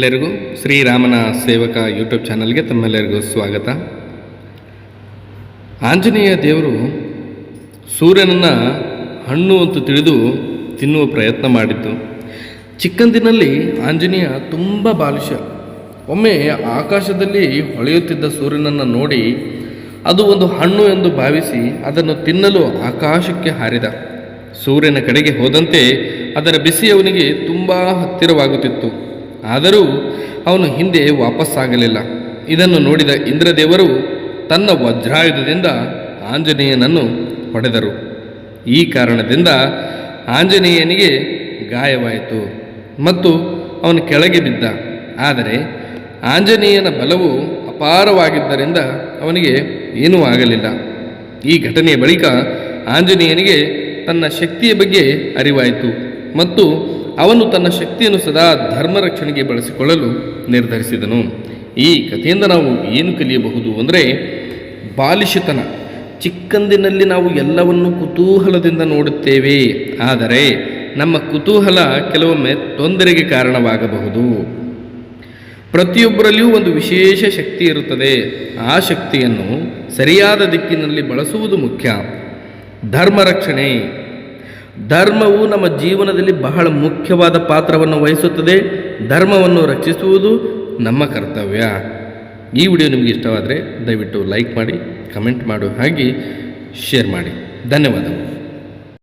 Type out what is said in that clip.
ಎಲ್ಲರಿಗೂ ಶ್ರೀರಾಮನ ಸೇವಕ ಯೂಟ್ಯೂಬ್ ಚಾನಲ್ಗೆ ತಮ್ಮೆಲ್ಲರಿಗೂ ಸ್ವಾಗತ. ಆಂಜನೇಯ ದೇವರು ಸೂರ್ಯನನ್ನು ಹಣ್ಣು ಅಂತ ತಿಳಿದು ತಿನ್ನುವ ಪ್ರಯತ್ನ ಮಾಡಿದ್ದು. ಚಿಕ್ಕಂದಿನಲ್ಲಿ ಆಂಜನೇಯ ತುಂಬ ಬಾಲಿಶ. ಒಮ್ಮೆ ಆಕಾಶದಲ್ಲಿ ಹೊಳೆಯುತ್ತಿದ್ದ ಸೂರ್ಯನನ್ನು ನೋಡಿ ಅದು ಒಂದು ಹಣ್ಣು ಎಂದು ಭಾವಿಸಿ ಅದನ್ನು ತಿನ್ನಲು ಆಕಾಶಕ್ಕೆ ಹಾರಿದ. ಸೂರ್ಯನ ಕಡೆಗೆ ಹೋದಂತೆ ಅದರ ಬಿಸಿ ಅವನಿಗೆ ತುಂಬ ಹತ್ತಿರವಾಗುತ್ತಿತ್ತು. ಆದರೂ ಅವನು ಹಿಂದೆ ವಾಪಸ್ಸಾಗಲಿಲ್ಲ. ಇದನ್ನು ನೋಡಿದ ಇಂದ್ರದೇವರು ತನ್ನ ವಜ್ರಾಯುಧದಿಂದ ಆಂಜನೇಯನನ್ನು ಹೊಡೆದರು. ಈ ಕಾರಣದಿಂದ ಆಂಜನೇಯನಿಗೆ ಗಾಯವಾಯಿತು ಮತ್ತು ಅವನು ಕೆಳಗೆ ಬಿದ್ದ. ಆದರೆ ಆಂಜನೇಯನ ಬಲವು ಅಪಾರವಾಗಿದ್ದರಿಂದ ಅವನಿಗೆ ಏನೂ ಆಗಲಿಲ್ಲ. ಈ ಘಟನೆಯ ಬಳಿಕ ಆಂಜನೇಯನಿಗೆ ತನ್ನ ಶಕ್ತಿಯ ಬಗ್ಗೆ ಅರಿವಾಯಿತು ಮತ್ತು ಅವನು ತನ್ನ ಶಕ್ತಿಯನ್ನು ಸದಾ ಧರ್ಮ ರಕ್ಷಣೆಗೆ ಬಳಸಿಕೊಳ್ಳಲು ನಿರ್ಧರಿಸಿದನು. ಈ ಕಥೆಯಿಂದ ನಾವು ಏನು ಕಲಿಯಬಹುದು ಅಂದರೆ ಬಾಲಿಶತನ. ಚಿಕ್ಕಂದಿನಲ್ಲಿ ನಾವು ಎಲ್ಲವನ್ನು ಕುತೂಹಲದಿಂದ ನೋಡುತ್ತೇವೆ. ಆದರೆ ನಮ್ಮ ಕುತೂಹಲ ಕೆಲವೊಮ್ಮೆ ತೊಂದರೆಗೆ ಕಾರಣವಾಗಬಹುದು. ಪ್ರತಿಯೊಬ್ಬರಲ್ಲಿಯೂ ಒಂದು ವಿಶೇಷ ಶಕ್ತಿ ಇರುತ್ತದೆ. ಆ ಶಕ್ತಿಯನ್ನು ಸರಿಯಾದ ದಿಕ್ಕಿನಲ್ಲಿ ಬಳಸುವುದು ಮುಖ್ಯ. ಧರ್ಮ ರಕ್ಷಣೆ. ಧರ್ಮವು ನಮ್ಮ ಜೀವನದಲ್ಲಿ ಬಹಳ ಮುಖ್ಯವಾದ ಪಾತ್ರವನ್ನು ವಹಿಸುತ್ತದೆ. ಧರ್ಮವನ್ನು ರಕ್ಷಿಸುವುದು ನಮ್ಮ ಕರ್ತವ್ಯ. ಈ ವಿಡಿಯೋ ನಿಮಗೆ ಇಷ್ಟವಾದರೆ ದಯವಿಟ್ಟು ಲೈಕ್ ಮಾಡಿ, ಕಮೆಂಟ್ ಮಾಡು, ಹಾಗೆ ಶೇರ್ ಮಾಡಿ. ಧನ್ಯವಾದಗಳು.